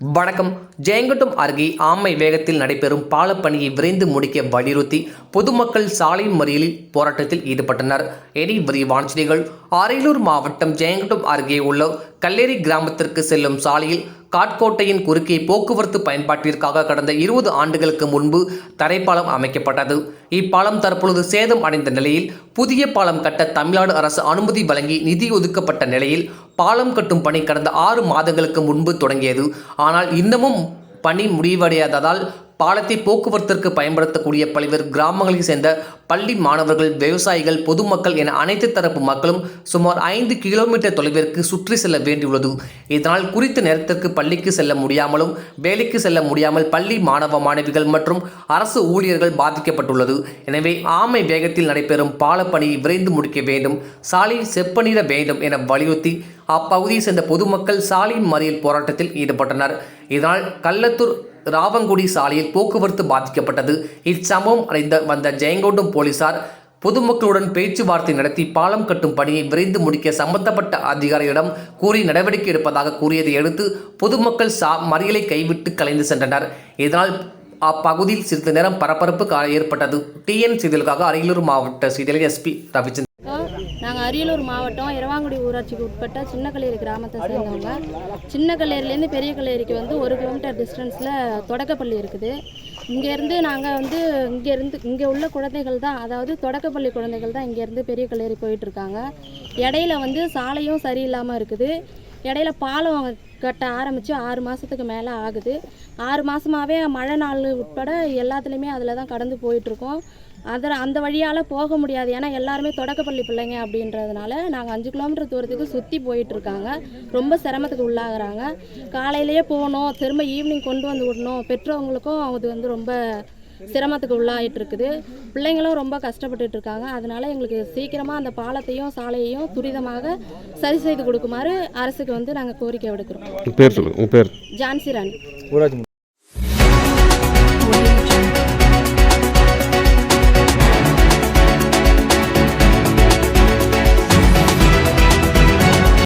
வணக்கம். ஜெயங்கொண்டம் அருகே ஆமை வேகத்தில் நடைபெறும் பாலப்பணியை விரைந்து முடிக்க வலியுறுத்தி பொதுமக்கள் சாலை மறியலில் போராட்டத்தில் ஈடுபட்டனர். எரி விரிவான செய்திகள். அரியலூர் மாவட்டம் ஜெயங்கொண்டம் அருகே உள்ள கல்லேரி கிராமத்திற்கு செல்லும் சாலையில் காட்கோட்டையின் குறுக்கே போக்குவரத்து பயன்பாட்டிற்காக கடந்த இருபது ஆண்டுகளுக்கு முன்பு தரைப்பாலம் அமைக்கப்பட்டது. இப்பாலம் தற்பொழுது சேதம் அடைந்த நிலையில் புதிய பாலம் கட்ட தமிழ்நாடு அரசு அனுமதி வழங்கி நிதி ஒதுக்கப்பட்ட நிலையில் பாலம் கட்டும் பணி கடந்த ஆறு மாதங்களுக்கு முன்பு தொடங்கியது. ஆனால் இன்னமும் பணி முடிவடையாததால் பாலத்தை போக்குவரத்திற்கு பயன்படுத்தக்கூடிய பல்வேறு கிராமங்களைச் சேர்ந்த பள்ளி மாணவர்கள் விவசாயிகள் பொதுமக்கள் என அனைத்து தரப்பு மக்களும் சுமார் ஐந்து கிலோமீட்டர் தொலைவிற்கு சுற்றி செல்ல வேண்டியுள்ளது. இதனால் குறித்த நேரத்திற்கு பள்ளிக்கு செல்ல முடியாமலும் வேலைக்கு செல்ல முடியாமல் பள்ளி மாணவ மாணவிகள் மற்றும் அரசு ஊழியர்கள் பாதிக்கப்பட்டுள்ளது. எனவே ஆமை வேகத்தில் நடைபெறும் பாலப்பணியை விரைந்து முடிக்க வேண்டும் சாலை செப்பனிட வேண்டும் என வலியுறுத்தி அப்பகுதியை சேர்ந்த பொதுமக்கள் சாலையின் மறியல் போராட்டத்தில் ஈடுபட்டனர். இதனால் கள்ளத்தூர் ராவங்குடி சாலையில் போக்குவரத்து பாதிக்கப்பட்டது. இச்சம்பவம் அடைந்த வந்த ஜெயங்கொண்டம் போலீசார் பொதுமக்களுடன் பேச்சுவார்த்தை நடத்தி பாலம் கட்டும் பணியை விரைந்து முடிக்க சம்பந்தப்பட்ட அதிகாரிகளிடம் கூறி நடவடிக்கை எடுப்பதாக கூறியதை அடுத்து பொதுமக்கள் சா மறியலை கைவிட்டு கலைந்து சென்றனர். இதனால் அப்பகுதியில் சிறிது நேரம் பரபரப்பு கா- ஏற்பட்டது. டிஎன் செய்திகளுக்காக அரியலூர் மாவட்ட செய்தியாளர் எஸ்பி ரவிச்சந்திரன். அரியலூர் மாவட்டம் இரவாங்குடி ஊராட்சிக்கு உட்பட்ட சின்ன கல்லேரி கிராமத்தை சேர்ந்தவங்க. சின்ன கல்லேரிலேருந்து பெரிய கல்லேரிக்கு வந்து ஒரு கிலோமீட்டர் டிஸ்டன்ஸில் தொடக்கப்பள்ளி இருக்குது. இங்கேருந்து நாங்கள் வந்து இங்கேருந்து இங்கே உள்ள குழந்தைகள் தான் அதாவது தொடக்கப்பள்ளி குழந்தைகள் தான் இங்கேருந்து பெரிய கல்லேரி போயிட்டுருக்காங்க இடையில வந்து சாலையும் சரியில்லாமல் இருக்குது. இடையில பாலம் கட்ட ஆரம்பித்து ஆறு மாதத்துக்கு மேலே ஆகுது. ஆறு மாதமாகவே மழை நாள் உட்பட எல்லாத்துலேயுமே அதில் தான் கடந்து போயிட்டுருக்கோம். அதில் அந்த வழியால் போக முடியாது. ஏன்னா எல்லாருமே தொடக்கப்பள்ளி பிள்ளைங்க அப்படின்றதுனால நாங்கள் அஞ்சு கிலோமீட்டர் தூரத்துக்கு சுற்றி போயிட்டுருக்காங்க. ரொம்ப சிரமத்துக்கு உள்ளாகிறாங்க. காலையிலேயே போகணும் திரும்ப ஈவினிங் கொண்டு வந்து விடணும். பெற்றவங்களுக்கும் அது வந்து ரொம்ப சிரமத்துக்கு உள்ளாயிட்டு இருக்குது பிள்ளைங்களும் ரொம்ப கஷ்டப்பட்டுட்டு இருக்காங்க அதனால எங்களுக்கு சீக்கிரமாக அந்த பாலத்தையும் சாலையையும் துரிதமாக சரி செய்து கொடுக்குமாறு அரசுக்கு வந்து நாங்கள் கோரிக்கை விடுக்கிறோம். பேர் சொல்லுங்கள் உங்கள் பேர்? ஜான்சி ராணி. ஊராட்சி